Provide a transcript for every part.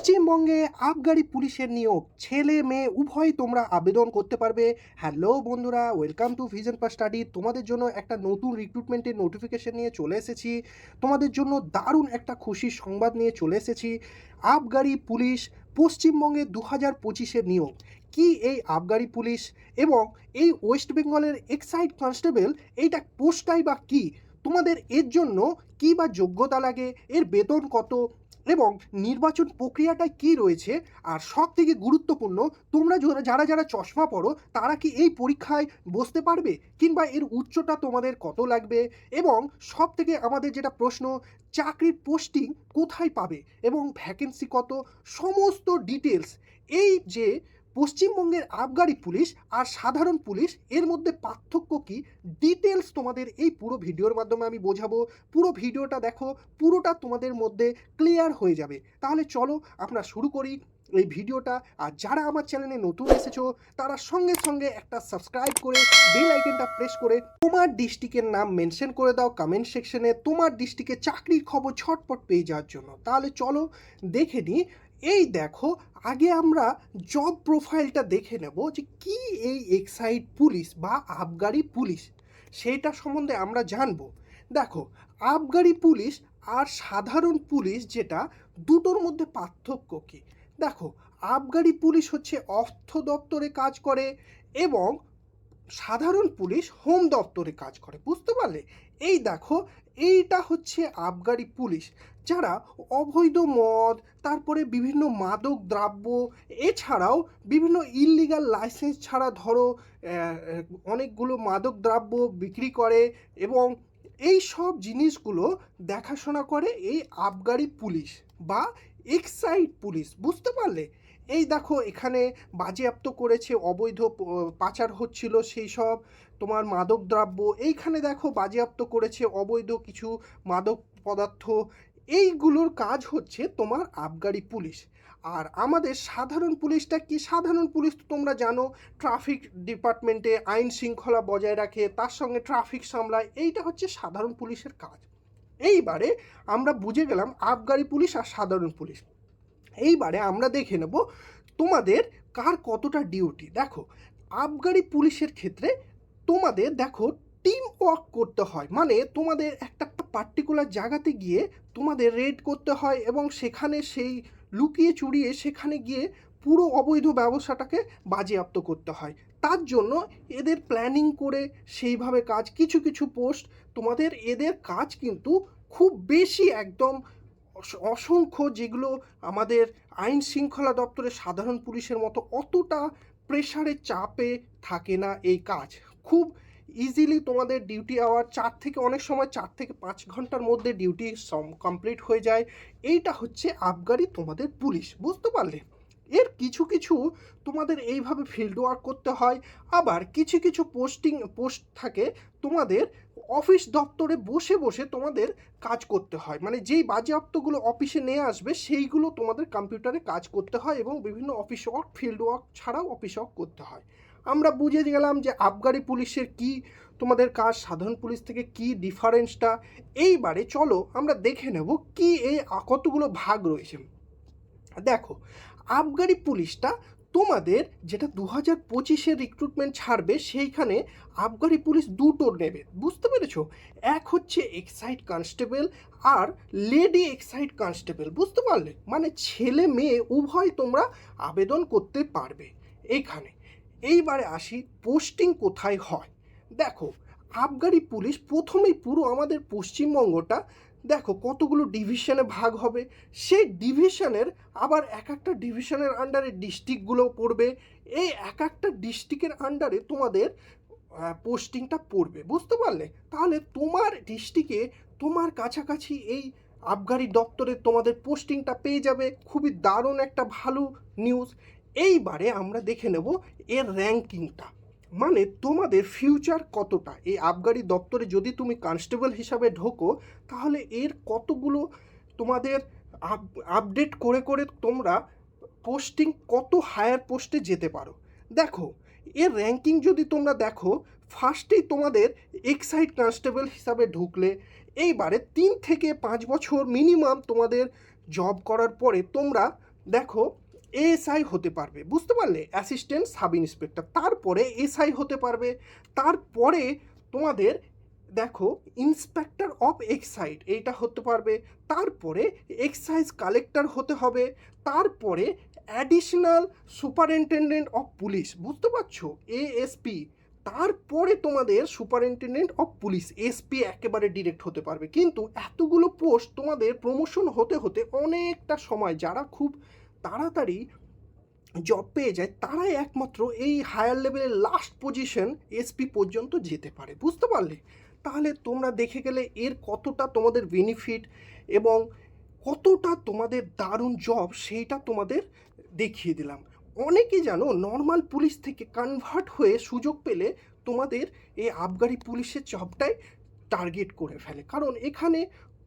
পশ্চিমবঙ্গে আবগারি পুলিশের নিয়োগ। ছেলে, মেয়ে, উভয় তোমরা আবেদন করতে পারবে। হ্যালো বন্ধুরা welcome to vision pass study তোমাদের জন্য একটা নতুন রিক্রুটমেন্টের নোটিফিকেশন নিয়ে চলে এসেছি। তোমাদের জন্য দারুণ একটা খুশির সংবাদ নিয়ে চলে এসেছি। আবগারি পুলিশ পশ্চিমবঙ্গে দু হাজার পঁচিশের নিয়োগ। কি এই আবগারি পুলিশ? এবং এই ওয়েস্ট বেঙ্গলের এক্সাইড কনস্টেবল এইটা পোস্টটাই বা কী? তোমাদের এর জন্য কী বা যোগ্যতা লাগে? এর বেতন কত? এবং নির্বাচন প্রক্রিয়াটায় কী রয়েছে আর সব থেকে গুরুত্বপূর্ণ, তোমরা যারা- যারা চশমা পড়ো তারা কি এই পরীক্ষায় বসতে পারবে? কিংবা এর উচ্চতা তোমাদের কত লাগবে? এবং সব থেকে আমাদের যেটা প্রশ্ন, চাকরির পোস্টিং কোথায় পাবে? এবং ভ্যাকেন্সি কত? সমস্ত ডিটেলস এই যে পশ্চিমবঙ্গের আবগারি পুলিশ আর সাধারণ পুলিশ, এর মধ্যে পার্থক্য কি? ডিটেলস তোমাদের এই পুরো ভিডিওর মাধ্যমে আমি বোঝাবো। পুরো ভিডিওটা দেখো, পুরোটা তোমাদের মধ্যে ক্লিয়ার হয়ে যাবে। তাহলে চলো আমরা শুরু করি এই ভিডিওটা। আর যারা আমার চ্যানেলে নতুন এসেছ, তারা সঙ্গে সঙ্গে একটা সাবস্ক্রাইব করে বেল আইকনটা প্রেস করে, তোমার ডিস্ট্রিক্টের নাম মেনশন করে দাও কমেন্ট সেকশনে তোমার ডিস্ট্রিক্টে চাকরির খবর ছটপট পেয়ে যাওয়ার জন্য। তাহলে চলো দেখে নিই এই দেখো, আগে আমরা জব প্রোফাইলটা দেখে নেব যে কি এই এক্সাইড পুলিশ বা আবগারি পুলিশ সেইটা সম্বন্ধে আমরা জানব। দেখো আবগারি পুলিশ আর সাধারণ পুলিশ যেটা, দুটোর মধ্যে পার্থক্য কী? দেখো আবগারি পুলিশ হচ্ছে অর্থ দপ্তরে কাজ করে এবং সাধারণ পুলিশ হোম দপ্তরে কাজ করে, বুঝতে পারলে? এই দেখো এইটা হচ্ছে আবগারি পুলিশ, যারা অবৈধ মদ, তারপরে বিভিন্ন মাদক দ্রব্য, এছাড়াও বিভিন্ন ইললিগাল লাইসেন্স ছাড়া ধরো অনেকগুলো মাদক দ্রব্য বিক্রি করে এবং এই সব জিনিসগুলো দেখাশোনা করে এই আবগারি পুলিশ বা এক্সাইড পুলিশ, বুঝতে পারলে? এই দেখো এখানে বাজেয়াপ্ত করেছে, অবৈধ পাচার হচ্ছিল সেই সব। তোমার মাদক দ্রব্য, এইখানে দেখো বাজেয়াপ্ত করেছে অবৈধ কিছু মাদক পদার্থ। এইগুলোর কাজ হচ্ছে তোমার আবগারি পুলিশ। আর আমাদের সাধারণ পুলিশটা কি? সাধারণ পুলিশ তো তোমরা জানো, ট্রাফিক ডিপার্টমেন্টে আইন শৃঙ্খলা বজায় রাখে, তার সঙ্গে ট্রাফিক সামলায়, এইটা হচ্ছে সাধারণ পুলিশের কাজ। এইবারে আমরা বুঝে গেলাম আবগারি পুলিশ আর সাধারণ পুলিশ। এইবারে আমরা দেখে নেব তোমাদের কার কতটা ডিউটি। দেখো, আবগারি পুলিশের ক্ষেত্রে তোমাদের, দেখো টিম ওয়ার্ক করতে হয়। মানে তোমাদের একটা পার্টিকুলার জায়গাতে গিয়ে তোমাদের রেড করতে হয় এবং সেখানে সেই লুকিয়ে চুরিয়ে সেখানে গিয়ে পুরো অবৈধ ব্যবসাটাকে বাজেয়াপ্ত করতে হয়। তার জন্য এদের প্ল্যানিং করে সেইভাবে কাজ, কিছু কিছু পোস্ট তোমাদের এদের কাজ কিন্তু খুব বেশি একদম অসংখ্য যেগুলো আমাদের আইন শৃঙ্খলা দপ্তরের সাধারণ পুলিশের মতো অতটা প্রেশারের চাপে থাকে না এই কাজ। খুব ইজিলি তোমাদের ডিউটি আওয়ার চার থেকে, অনেক সময় চার থেকে পাঁচ ঘণ্টার মধ্যে ডিউটি সম কমপ্লিট হয়ে যায়। এইটা হচ্ছে আবগারি তোমাদের পুলিশ, বুঝতে পারলে? এর কিছু কিছু তোমাদের এইভাবে ফিল্ড ওয়ার্ক করতে হয়। আবার কিছু কিছু পোস্টিং পোস্ট থাকে তোমাদের অফিস দপ্তরে বসে বসে তোমাদের কাজ করতে হয়। মানে যেই বাজেয়াপ্তগুলো অফিসে নিয়ে আসবে, সেইগুলো তোমাদের কম্পিউটারে কাজ করতে হয় এবং বিভিন্ন অফিস ওয়ার্ক ফিল্ড ওয়ার্ক ছাড়াও অফিস ওয়ার্ক করতে হয়। আমরা বুঝে গেলাম যে আবগারি পুলিশের কি, তোমাদের কাজ সাধারণ পুলিশ থেকে কি ডিফারেন্সটা এইবারে চলো আমরা দেখে নেব কি এই কতগুলো ভাগ রয়েছে। দেখো, আবগারি পুলিশটা তোমাদের যেটা দু হাজার পঁচিশের রিক্রুটমেন্ট ছাড়বে, সেইখানে আবগারি পুলিশ দুটো নেবে। বুঝতে পেরেছ? এক হচ্ছে এক্সাইড কনস্টেবল আর লেডি এক্সাইড কনস্টেবল বুঝতে পারলে? মানে ছেলে মেয়ে উভয় তোমরা আবেদন করতে পারবে। এইখানে এইবারে আসি পোস্টিং কোথায় হয়? দেখো, আবগারি পুলিশ প্রথমেই পুরো আমাদের পশ্চিমবঙ্গটা, দেখো কতগুলো ডিভিশনে ভাগ হবে। সেই ডিভিশনের আবার এক একটা ডিভিশনের আন্ডারে ডিস্ট্রিক্টগুলো পড়বে। এই এক একটা ডিস্ট্রিক্টের আন্ডারে তোমাদের পোস্টিংটা পড়বে, বুঝতে পারলে? তাহলে তোমার ডিস্ট্রিক্টে তোমার কাছাকাছি এই আবগারি দপ্তরে তোমাদের পোস্টিংটা পেয়ে যাবে। খুবই দারুণ একটা ভালো নিউজ এইবারে আমরা দেখে নেব এর র্যাঙ্কিংটা। মানে তোমাদের ফিউচার কতটা? এই আবগারি দপ্তরে যদি তুমি কনস্টেবল হিসাবে ঢোকো, তাহলে এর কতগুলো তোমাদের আপডেট করে করে তোমরা পোস্টিং কত হায়ার পোস্টে যেতে পারো? দেখো, এর র্যাঙ্কিং যদি তোমরা দেখো, ফার্স্টেই তোমাদের এক্সাইড কনস্টেবল হিসাবে ঢুকলে, এইবারে তিন থেকে পাঁচ বছর মিনিমাম তোমাদের জব করার পরে তোমরা দেখো এএসআই হতে পারবে, বুঝতে পারলে? অ্যাসিস্ট্যান্ট সাব ইন্সপেক্টর তারপরে এসআই হতে পারবে, তারপরে তোমাদের, দেখো ইন্সপেক্টর অফ এক্সাইড এইটা হতে পারবে, তারপরে এক্সাইজ কালেক্টর হতে হবে, তারপরে অ্যাডিশনাল সুপারিনটেন্ডেন্ট অফ পুলিশ বুঝতে পারছ? এএসপি তারপরে তোমাদের সুপারিনটেন্ডেন্ট অফ পুলিশ এসপি একেবারে ডিরেক্ট হতে পারবে। কিন্তু এতগুলো পোস্ট তোমাদের প্রমোশন হতে হতে অনেকটা সময়, যারা খুব তাড়াতাড়ি জব পেয়ে যায়, তারাই একমাত্র এই হায়ার লেভেলের লাস্ট পজিশন এসপি পর্যন্ত যেতে পারে। বুঝতে পারলে? তাহলে তোমরা দেখে গেলে এর কতটা তোমাদের বেনিফিট এবং কতটা তোমাদের দারুণ জব সেইটা তোমাদের দেখিয়ে দিলাম। অনেকে জানো নর্মাল পুলিশ থেকে কনভার্ট হয়ে সুযোগ পেলে তোমাদের এই আবগারি পুলিশের জবটাই টার্গেট করে ফেলে। কারণ এখানে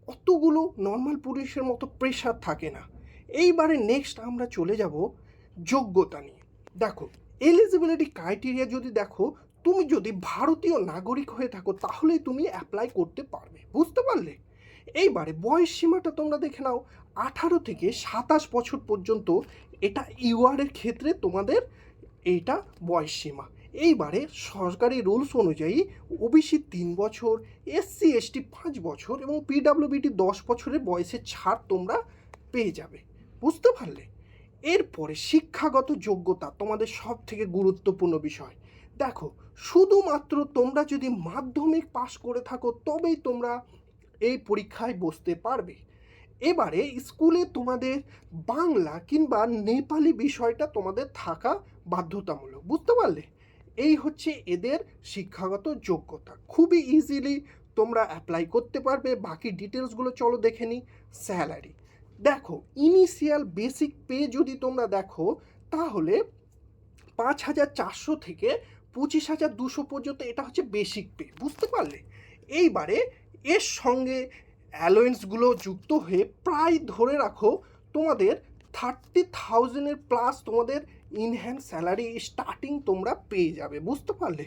অতগুলো নর্মাল পুলিশের মতো প্রেশার থাকে না। এইবারে নেক্সট আমরা চলে যাব যোগ্যতা নিয়ে। দেখো এলিজিবিলিটি ক্রাইটেরিয়া যদি দেখো, তুমি যদি ভারতীয় নাগরিক হয়ে থাকো, তাহলেই তুমি অ্যাপ্লাই করতে পারবে। বুঝতে পারলে? এইবারে বয়স সীমাটা তোমরা দেখে নাও, আঠারো থেকে সাতাশ বছর পর্যন্ত এটা ইউআরের ক্ষেত্রে তোমাদের এইটা বয়স সীমা। এইবারে সরকারি রুলস অনুযায়ী ওবিসি তিন বছর এসসি এসটি পাঁচ বছর এবং পিডাব্লিউবিটি দশ বছরের বয়সের ছাড় তোমরা পেয়ে যাবে। বুঝতে পারলে। এরপরে শিক্ষাগত যোগ্যতা তোমাদের সব থেকে গুরুত্বপূর্ণ বিষয়। দেখো, শুধুমাত্র তোমরা যদি মাধ্যমিক পাশ করে থাকো, তবেই তোমরা এই পরীক্ষায় বসতে পারবে। এবারে স্কুলে তোমাদের বাংলা কিংবা নেপালি বিষয়টা তোমাদের থাকা বাধ্যতামূলক, বুঝতে পারলে? এই হচ্ছে এদের শিক্ষাগত যোগ্যতা। খুবই ইজিলি তোমরা অ্যাপ্লাই করতে পারবে। বাকি ডিটেলসগুলো চলো দেখে নিই। স্যালারি দেখো ইনিশিয়াল বেসিক পে যদি তোমরা দেখো, তাহলে পাঁচ হাজার চারশো থেকে পঁচিশ হাজার দুশো পর্যন্ত এটা হচ্ছে বেসিক পে বুঝতে পারলে? এইবারে এর সঙ্গে অ্যালোয়েন্সগুলো যুক্ত হয়ে প্রায় ধরে রাখো, তোমাদের থার্টি থাউজেন্ডের প্লাস তোমাদের ইনহ্যান্ড স্যালারি স্টার্টিং তোমরা পেয়ে যাবে, বুঝতে পারলে?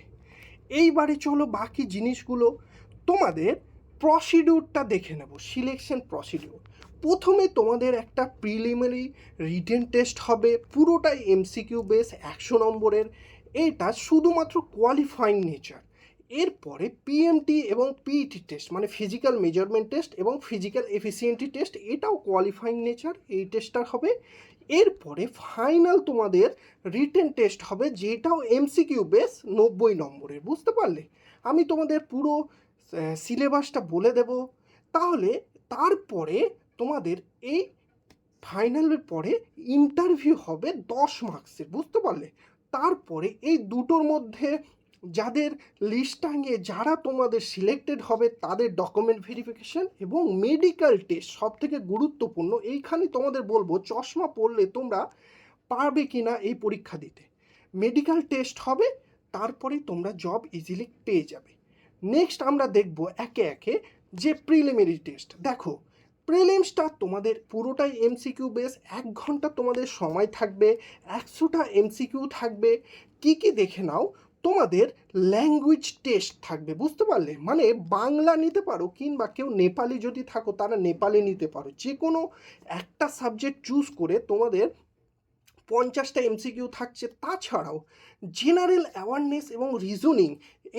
এইবারে চলো বাকি জিনিসগুলো, তোমাদের প্রসিডিউরটা দেখে নেব সিলেকশন প্রসিডিউর প্রথমে তোমাদের একটা প্রিলিমিনারি রিটেন টেস্ট হবে, পুরোটাই এমসিকিউ বেস একশো নম্বরের। এটা শুধুমাত্র কোয়ালিফাইং নেচার এরপরে পিএমটি এবং পিইটি টেস্ট মানে ফিজিক্যাল মেজারমেন্ট টেস্ট এবং ফিজিক্যাল এফিসিয়েন্টি টেস্ট এটাও কোয়ালিফাইং নেচার এই টেস্টটা হবে। এরপরে ফাইনাল তোমাদের রিটেন টেস্ট হবে, যেটাও এমসিকিউ বেস নব্বই নম্বরের, বুঝতে পারলে? আমি তোমাদের পুরো সিলেবাসটা বলে দেব। তাহলে তারপরে তোমাদের এই ফাইনালের পরে ইন্টারভিউ হবে দশ মার্কসের বুঝতে পারলে? তারপরে এই দুটোর মধ্যে যাদের লিস্ট টাঙিয়ে যারা তোমাদের সিলেক্টেড হবে, তাদের ডকুমেন্ট ভেরিফিকেশন এবং মেডিকেল টেস্ট সব থেকে গুরুত্বপূর্ণ, এইখানে তোমাদের বলব চশমা পড়লে তোমরা পারবে কি না এই পরীক্ষা দিতে। মেডিকেল টেস্ট হবে, তারপরে তোমরা জব ইজিলি পেয়ে যাবে। নেক্সট আমরা দেখব একে একে যে প্রিলিমিনারি টেস্ট দেখো প্রিলিমসটা তোমাদের পুরোটাই এমসিকিউ বেস, এক ঘণ্টা তোমাদের সময় থাকবে, একশোটা এমসিকিউ থাকবে। কি কি দেখে নাও, তোমাদের ল্যাঙ্গুয়েজ টেস্ট থাকবে, বুঝতে পারলে? মানে বাংলা নিতে পারো কিংবা কেউ নেপালি যদি থাকো, তারা নেপালি নিতে পারো। যে কোনো একটা সাবজেক্ট চুজ করে তোমাদের পঞ্চাশটা এমসিকিউ থাকছে। তাছাড়াও জেনারেল অ্যাওয়ারনেস এবং রিজনিং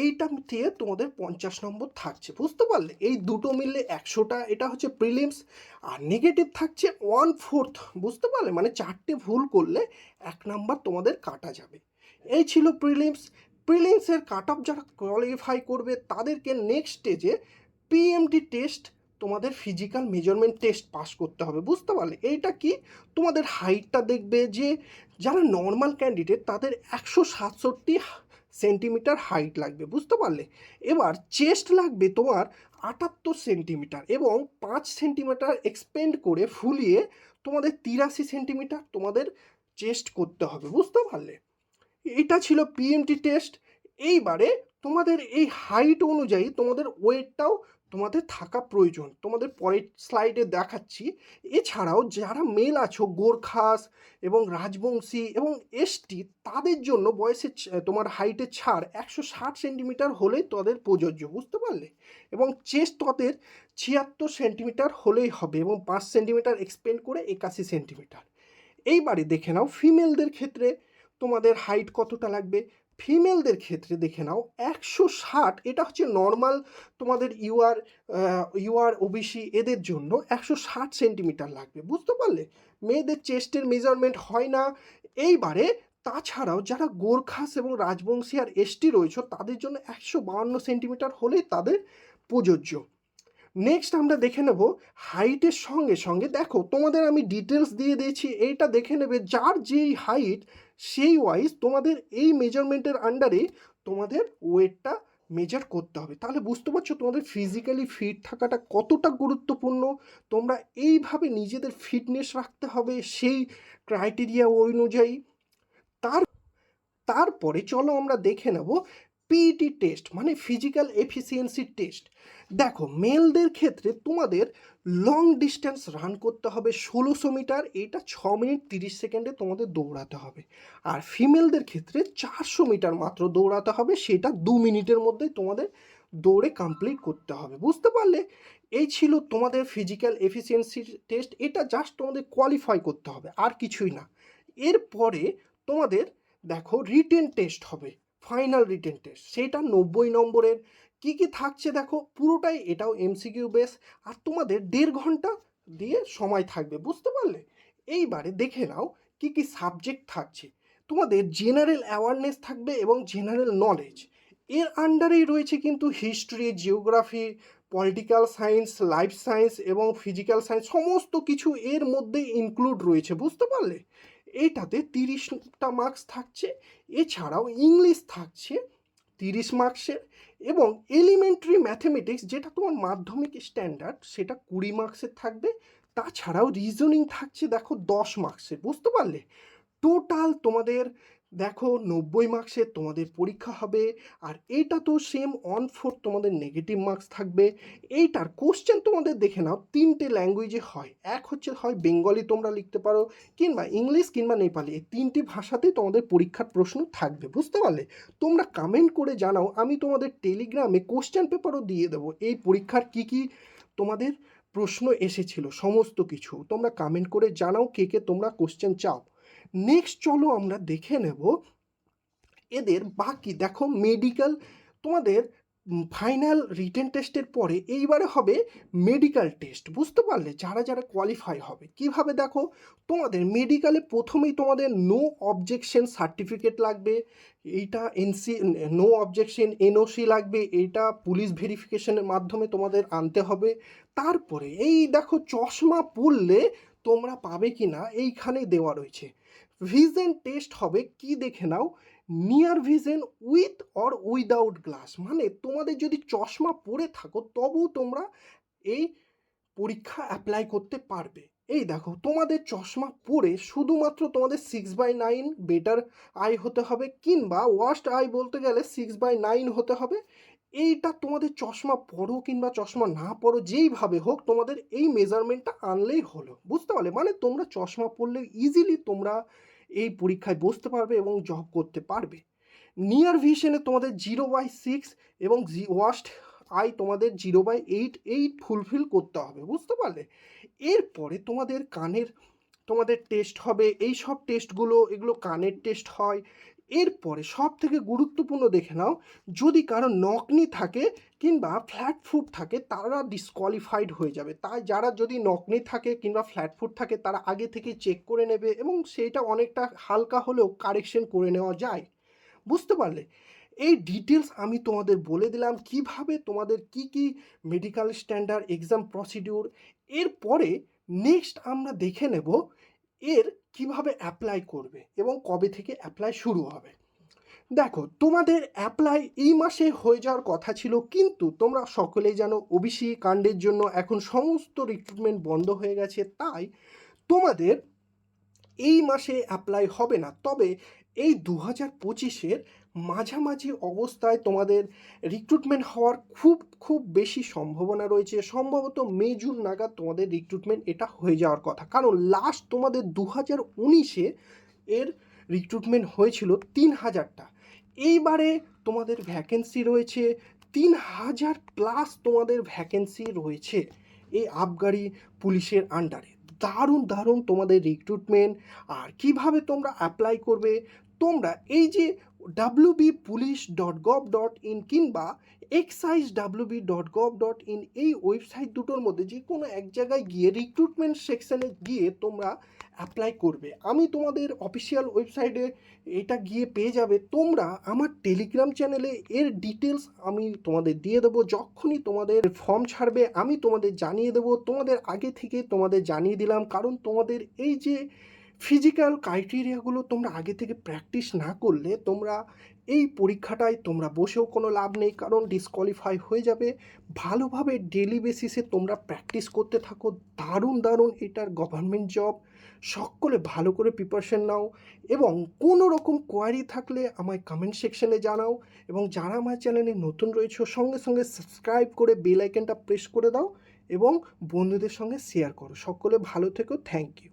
এইটা দিয়ে তোমাদের পঞ্চাশ নম্বর থাকছে। বুঝতে পারলে? এই দুটো মিললে একশোটা, এটা হচ্ছে প্রিলিমস আর নেগেটিভ থাকছে ওয়ান ফোর্থ বুঝতে পারলে? মানে চারটে ভুল করলে এক নাম্বার তোমাদের কাটা যাবে। এই ছিল প্রিলিমস প্রিলিমসের কাট অফ যারা কোয়ালিফাই করবে, তাদেরকে নেক্সট স্টেজে পিএমটি টেস্ট তোমাদের ফিজিক্যাল মেজারমেন্ট টেস্ট পাস করতে হবে, বুঝতে পারলে? এইটা কি? তোমাদের হাইটটা দেখবে যে, যারা নর্মাল ক্যান্ডিডেট তাদের একশো সাতষট্টি সেন্টিমিটার হাইট লাগবে, বুঝতে পারলে? এবার চেস্ট লাগবে তোমার আটাত্তর সেন্টিমিটার এবং পাঁচ সেন্টিমিটার এক্সপেন্ড করে ফুলিয়ে তোমাদের তিরাশি সেন্টিমিটার তোমাদের চেস্ট করতে হবে, বুঝতে পারলে? এটা ছিল পিএমটি টেস্ট এইবারে তোমাদের এই হাইট অনুযায়ী তোমাদের ওয়েটটাও তোমাদের থাকা প্রয়োজন। তোমাদের পরের স্লাইডে দেখাচ্ছি। এছাড়াও যারা মেল আছো, গোর্খাস এবং রাজবংশী এবং এসটি, তাদের জন্য বয়সের তোমার হাইটের ছাড় একশো ষাট সেন্টিমিটার হলেই তাদের প্রযোজ্য, বুঝতে পারলে? এবং চেস্ট তাদের ছিয়াত্তর সেন্টিমিটার হলেই হবে এবং পাঁচ সেন্টিমিটার এক্সপেন্ড করে একাশি সেন্টিমিটার এইবারে দেখে নাও ফিমেলদের ক্ষেত্রে তোমাদের হাইট কতটা লাগবে? ফিমেলদের ক্ষেত্রে দেখে নাও, একশো ষাট, এটা হচ্ছে নর্মাল তোমাদের ইউআর ইউআর ওবিসি এদের জন্য একশো ষাট সেন্টিমিটার লাগবে, বুঝতে পারলে? মেয়েদের চেস্টের মেজারমেন্ট হয় না। এইবারে তাছাড়াও যারা গোর্খাস এবং রাজবংশী আর এসটি রয়েছে, তাদের জন্য একশো বাউন্ন সেন্টিমিটার হলেই তাদের প্রযোজ্য। নেক্সট আমরা দেখে নেব হাইটের সঙ্গে সঙ্গে, দেখো তোমাদের আমি ডিটেলস দিয়ে দিয়েছি, এইটা দেখে নেবে যার যেই হাইট সেই ওয়াইজ তোমাদের এই মেজারমেন্টের আন্ডারে তোমাদের ওয়েটটা মেজার করতে হবে। তাহলে বুঝতে পারছ তোমাদের ফিজিক্যালি ফিট থাকাটা কতটা গুরুত্বপূর্ণ, তোমরা এইভাবে নিজেদের ফিটনেস রাখতে হবে সেই ক্রাইটেরিয়া অনুযায়ী। তার, তারপরে চলো আমরা দেখে নেব পিইটি টেস্ট মানে ফিজিক্যাল এফিসিয়েন্সি টেস্ট দেখো মেলদের ক্ষেত্রে তোমাদের লং ডিস্টেন্স রান করতে হবে ষোলোশো মিটার, এটা ছ মিনিট তিরিশ সেকেন্ডে তোমাদের দৌড়াতে হবে। আর ফিমেলদের ক্ষেত্রে চারশো মিটার মাত্র দৌড়াতে হবে, সেটা দু মিনিটের মধ্যে তোমাদের দৌড়ে কমপ্লিট করতে হবে। বুঝতে পারলে? এই ছিল তোমাদের ফিজিক্যাল এফিসিয়েন্সি টেস্ট এটা জাস্ট তোমাদের কোয়ালিফাই করতে হবে, আর কিছুই না। এরপরে তোমাদের, দেখো রিটেন টেস্ট হবে ফাইনাল রিটেন টেস্ট সেটা নব্বই নম্বরের কি কি থাকছে দেখো, পুরোটাই এটাও এমসিকিউ বেস আর তোমাদের দেড় ঘণ্টা দিয়ে সময় থাকবে, বুঝতে পারলে? এইবারে দেখে নাও কি কি সাবজেক্ট থাকছে। তোমাদের জেনারেল অ্যাওয়ারনেস থাকবে এবং জেনারেল নলেজ এর আন্ডারেই রয়েছে কিন্তু history geography political science life science এবং ফিজিক্যাল সায়েন্স সমস্ত কিছু এর মধ্যে ইনক্লুড রয়েছে, বুঝতে পারলে? এটাতে তিরিশটা মার্কস থাকছে। এছাড়াও ইংলিশ থাকছে। তিরিশ মার্কসের এবং এলিমেন্টারি ম্যাথমেটিক্স যেটা তোমার মাধ্যমিক স্ট্যান্ডার্ড সেটা কুড়ি মার্কসের থাকবে। তাছাড়াও রিজনিং থাকছে দেখো দশ মার্কসের, বুঝতে পারলে? টোটাল তোমাদের দেখো নব্বই মার্কসের তোমাদের পরীক্ষা হবে, আর এইটা তো সেম অন ফোর তোমাদের নেগেটিভ মার্কস থাকবে। এইটার কোশ্চেন তোমাদের দেখে নাও, তিনটে ল্যাঙ্গুয়েজে হয়। এক হচ্ছে হয় বেঙ্গলি তোমরা লিখতে পারো, কিংবা ইংলিশ কিংবা নেপালি। এই তিনটি ভাষাতেই তোমাদের পরীক্ষার প্রশ্ন থাকবে, বুঝতে পারলে? তোমরা কমেন্ট করে জানাও, আমি তোমাদের টেলিগ্রামে কোশ্চেন পেপারও দিয়ে দেবো, এই পরীক্ষার কি কি তোমাদের প্রশ্ন এসেছিল, সমস্ত কিছু। তোমরা কমেন্ট করে জানাও কে কে তোমরা কোশ্চেন চাও। নেক্সট চলো আমরা দেখে নেব এদের বাকি। দেখো মেডিকেল তোমাদের ফাইনাল রিটেন টেস্টের পরে এইবারে হবে মেডিকেল টেস্ট বুঝতে পারলে যারা যারা কোয়ালিফাই হবে। কীভাবে দেখো? তোমাদের মেডিকেলে প্রথমেই তোমাদের নো অবজেকশন সার্টিফিকেট লাগবে, এইটা এনসি নো অবজেকশন এনওসি লাগবে এইটা পুলিশ ভেরিফিকেশনের মাধ্যমে তোমাদের আনতে হবে। তারপরে এই দেখো চশমা পরলে তোমরা পাবে কি না এইখানে দেওয়া রয়েছে। ভিজেন টেস্ট হবে কি দেখে নাও? Near vision with or without glass মানে তোমাদের যদি চশমা পরে থাকো, তবুও তোমরা এই পরীক্ষা অ্যাপ্লাই করতে পারবে। এই দেখো, তোমাদের চশমা পরে শুধুমাত্র তোমাদের six by nine better eye হতে হবে, কিংবা ওয়াস্ট আই বলতে গেলে সিক্স বাই নাইন হতে হবে। এইটা তোমাদের চশমা পরো কিংবা চশমা না পরো যেইভাবে হোক তোমাদের এই মেজারমেন্টটা আনলেই হলো। বুঝতে পারলে? মানে তোমরা চশমা পরলে ইজিলি তোমরা এই পরীক্ষায় বসতে পারবে এবং জব করতে পারবে। নিয়ার ভিশনে তোমাদের জিরো বাই সিক্স এবং জি ওয়াস্ট আই তোমাদের zero by eight eight fulfil করতে হবে। বুঝতে পারলে? এরপরে তোমাদের কানের, তোমাদের টেস্ট হবে। এই সব টেস্টগুলো এগুলো কানের টেস্ট হয়। এরপরে সব থেকে গুরুত্বপূর্ণ দেখে নাও, যদি কারও নকনি থাকে কিংবা ফ্ল্যাট ফুট থাকে, তারা ডিসকোয়ালিফাইড হয়ে যাবে। তাই যারা যদি নকনি থাকে কিংবা ফ্ল্যাট ফুট থাকে, তারা আগে থেকে চেক করে নেবে এবং সেইটা অনেকটা হালকা হলেও কারেকশন করে নেওয়া যায়। বুঝতে পারলে? এই ডিটেলস আমি তোমাদের বলে দিলাম কীভাবে তোমাদের কি কি মেডিকেল স্ট্যান্ডার্ড এক্সাম প্রসিডিউর এরপরে নেক্সট আমরা দেখে নেব এর কীভাবে অ্যাপ্লাই করবে এবং কবে থেকে অ্যাপ্লাই শুরু হবে? দেখো, তোমাদের অ্যাপ্লাই এই মাসে হয়ে যাওয়ার কথা ছিল, কিন্তু তোমরা সকলেই জানো ওবিসি কাণ্ডের জন্য এখন সমস্ত রিক্রুটমেন্ট বন্ধ হয়ে গেছে, তাই তোমাদের এই মাসে অ্যাপ্লাই হবে না। তবে এই দু হাজার পঁচিশের মাঝামাঝি অবস্থায় তোমাদের রিক্রুটমেন্ট হওয়ার খুব খুব বেশি সম্ভাবনা রয়েছে। সম্ভবত মে, জুন নাগাদ তোমাদের রিক্রুটমেন্ট এটা হয়ে যাওয়ার কথা। কারণ লাস্ট তোমাদের দু হাজার উনিশে এর রিক্রুটমেন্ট হয়েছিল তিন হাজারটা। এইবারে তোমাদের ভ্যাকেন্সি রয়েছে, তিন হাজার প্লাস তোমাদের ভ্যাকেন্সি রয়েছে এই আবগারি পুলিশের আন্ডারে দারুণ দারুণ তোমাদের রিক্রুটমেন্ট আর কীভাবে তোমরা অ্যাপ্লাই করবে তোমরা এই যে WB police dot gov dot in কিংবা excise WB dot gov dot in এই ওয়েবসাইট দুটোর মধ্যে যে কোনো এক জায়গায় গিয়ে রিক্রুটমেন্ট সেকশানে গিয়ে তোমরা অ্যাপ্লাই করবে। আমি তোমাদের অফিসিয়াল ওয়েবসাইটে এটা গিয়ে পেয়ে যাবে। তোমরা আমার টেলিগ্রাম চ্যানেলে এর ডিটেলস আমি তোমাদের দিয়ে দেবো। যখনই তোমাদের ফর্ম ছাড়বে, আমি তোমাদের জানিয়ে দেবো। তোমাদের আগে থেকে তোমাদের জানিয়ে দিলাম। কারণ তোমাদের এই যে ফিজিক্যাল ক্রাইটেরিয়াগুলো তোমরা আগে থেকে প্র্যাকটিস না করলে তোমরা এই পরীক্ষাটায় তোমরা বসেও কোনো লাভ নেই। কারণ ডিসকোয়ালিফাই হয়ে যাবে। ভালোভাবে ডেলি বেসিসে তোমরা প্র্যাকটিস করতে থাকো। দারুণ দারুণ এটার গভর্নমেন্ট জব সকলে ভালো করে প্রিপারেশন নাও। এবং কোনো রকম কোয়ারি থাকলে আমায় কমেন্ট সেকশনে জানাও। এবং যারা আমার চ্যানেলে নতুন রয়েছে, সঙ্গে সঙ্গে সাবস্ক্রাইব করে বেল আইকনটা প্রেস করে দাও। এবং বন্ধুদের সঙ্গে শেয়ার করো। সকলে ভালো থেকো। Thank you